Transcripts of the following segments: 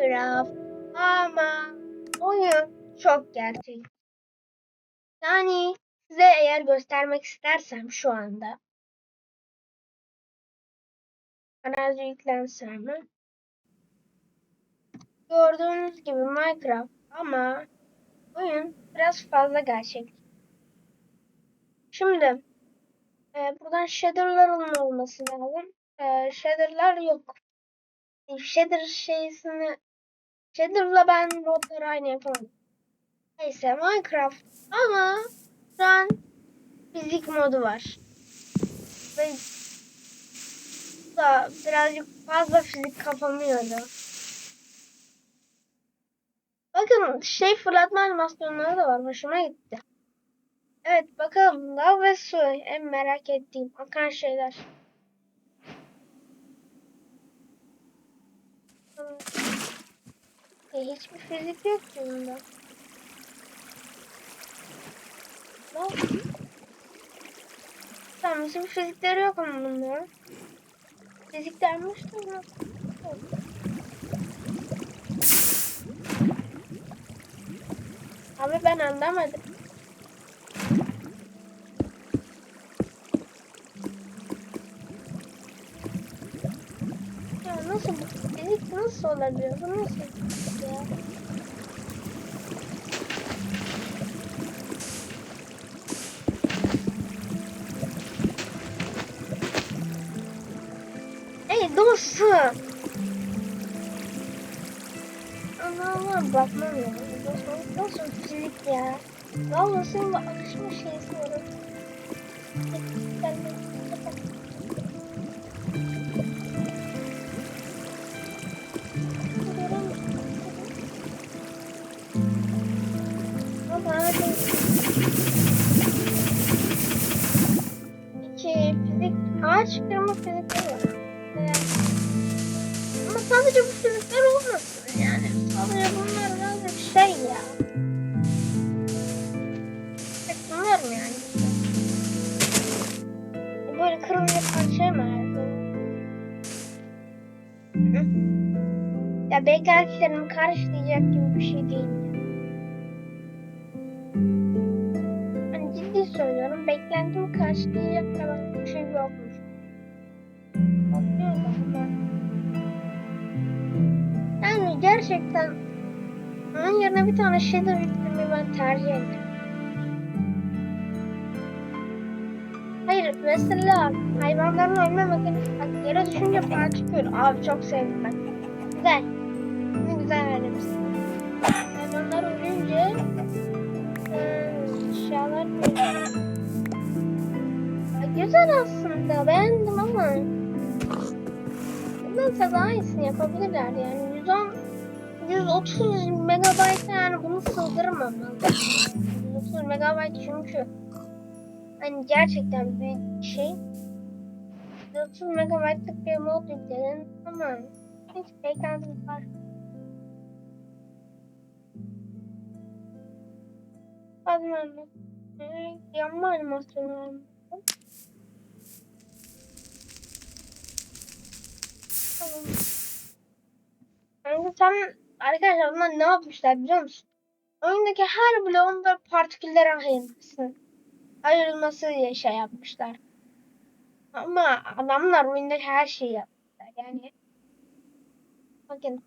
Minecraft ama oyun çok gerçek. Yani size eğer göstermek istersem şu anda arazi yüklensem mi? Gördüğünüz gibi Minecraft ama oyun biraz fazla gerçek. Şimdi e, buradan shader'ların olması lazım. E, shader'lar yok. E, shader şeysini shader'la ben modları aynı yapamam. Neyse Minecraft ama an fizik modu var. Ve da birazcık fazla fizik kafamı yordu. Bakın şey fırlatma animasyonları da var. Hoşuma gitti. Evet bakalım lav ve su en merak ettiğim akan şeyler. E, hiçbir fizik yok ki bunda. Lav. Tamam hiçbir fizikleri yok ama bunların. Fizik denmiş de. Yok. Abi ben anlamadım. Nasıl bu? Nasıl olabiliyor? Bu nasıl ya? Ey dostum. Ama ama bakmam ya. Dostum nasıl fizik ya? Vallahi senin bu akışma şeysi. Var. Ee, Ama sadece bu fizikler olmasın yani. Sadece bunlar birazcık şey ya. Pek mı yani? Böyle kırmızı parçaya mı ayırdın? Hı? Ya beklentilerimi karşılayacak gibi bir şey değil. Hani ciddi söylüyorum beklentimi karşılayacak kadar bir şey yokmuş. Yani gerçekten onun yerine bir tane shader yüklemeyi ben tercih ederim. Hayır mesela hayvanların ölme makinesi bak yere düşünce para çıkıyor. Abi çok sevdim ben. Güzel. Ne güzel vermişsin. Hayvanlar ölünce eşyalar. Ya Güzel aslında beğendim ama bundan daha iyisini yapabilirler yani 110 130 megabayt yani bunu sığdıramam ben. 130 megabayt çünkü hani gerçekten büyük bir şey. 130 megabaytlık bir mod yükledin ama hiç beklentim var. Fazla mı? Yanma animasyonu var Yani tam arkadaşlar bunlar ne yapmışlar biliyor musun? Oyundaki her bloğun böyle partiküllere ayrılması, ayrılması diye şey yapmışlar. Ama adamlar oyundaki her şeyi yapmışlar. Yani bakın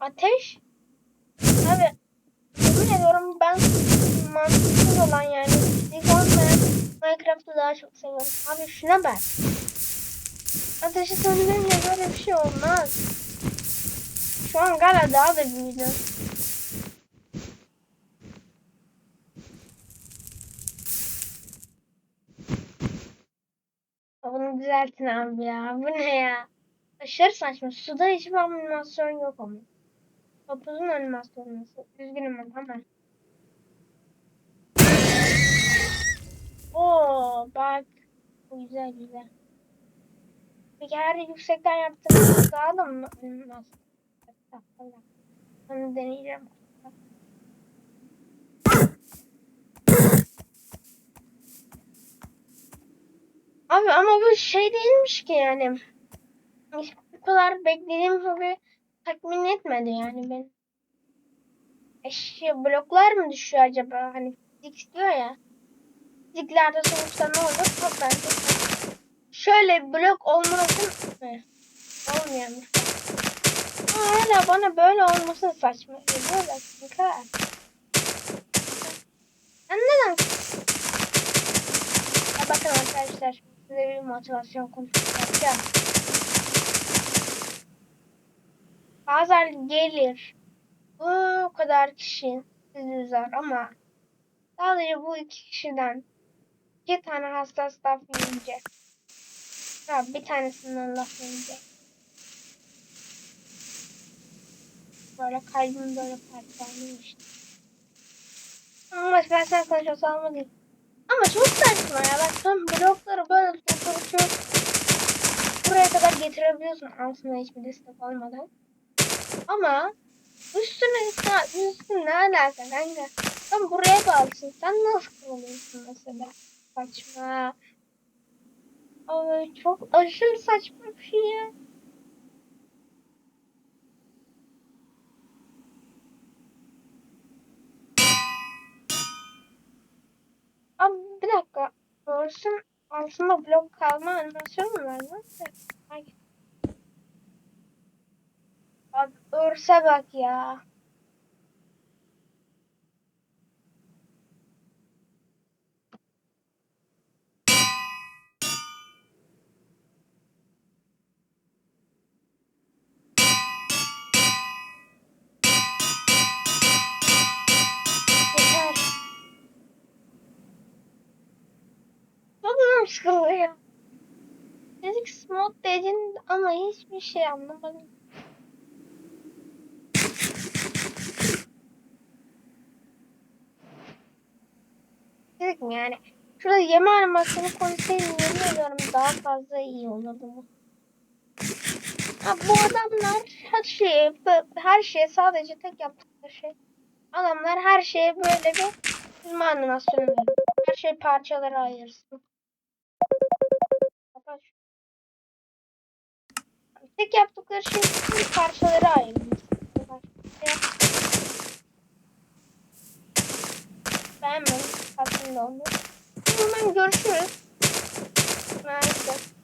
ateş abi yemin ediyorum ben mantıksız olan yani fizik olmayan Minecraft'ı daha çok seviyorum. Abi şuna bak. Ateşi söndürünce böyle bir şey olmaz. Şu an galiba daha da büyüdü. Bunu düzeltin abi ya. Bu ne ya? Aşırı saçma. Suda hiçbir animasyon yok ama. Topuzun animasyonu nasıl? Üzgünüm ben ama. Oo bak. Güzel güzel. Peki her yüksekten yaptığımız daha da mı? Onu deneyeceğim. Abi ama bu şey değilmiş ki yani. Bu kadar beklediğim gibi tatmin etmedi yani beni. Eşya bloklar mı düşüyor acaba? Hani fizik diyor ya. Fiziklerde sonuçta ne olur? Bence. Şöyle blok olmasın mı? Olmuyormuş. Ama hala bana böyle olması saçma geliyor da kanka. Ben neden? Ya bakın arkadaşlar size bir motivasyon konuşması yapacağım. Bazen gelir. Bu kadar kişi sizi üzer ama sadece bu iki kişiden iki tane hassas laf yiyince ya bir tanesinden laf yiyince böyle kalbim böyle parçalanıyor işte. Ama ben sen konuşuyorsan ama. Ama çok saçma ya. Bak sen blokları böyle tutup buraya kadar getirebiliyorsun aslında hiçbir destek olmadan. Ama üstüne üstüne, ne alaka kanka? Sen buraya bağlısın. Sen nasıl kırılıyorsun mesela? Saçma. Ay çok aşırı saçma bir şey ya. Abi bir dakika. Doğrusun aslında blok kalma animasyonu mu var lan? Abi örse bak ya. Physics mod dedin ama hiçbir şey anlamadım. Dedik yani? Şurada yeme animasyonu koysaydım yemin ediyorum daha fazla iyi olurdu bu. Ha, bu adamlar her şeye, her şeye sadece tek yaptıkları şey. Adamlar her şeye böyle bir animasyonu verir. Her şey parçalara ayırsın. Tek yaptıkları şey tüm parçalara ayırmış. Beğenmedim. Tatmin oldum. O zaman görüşürüz. Maalesef.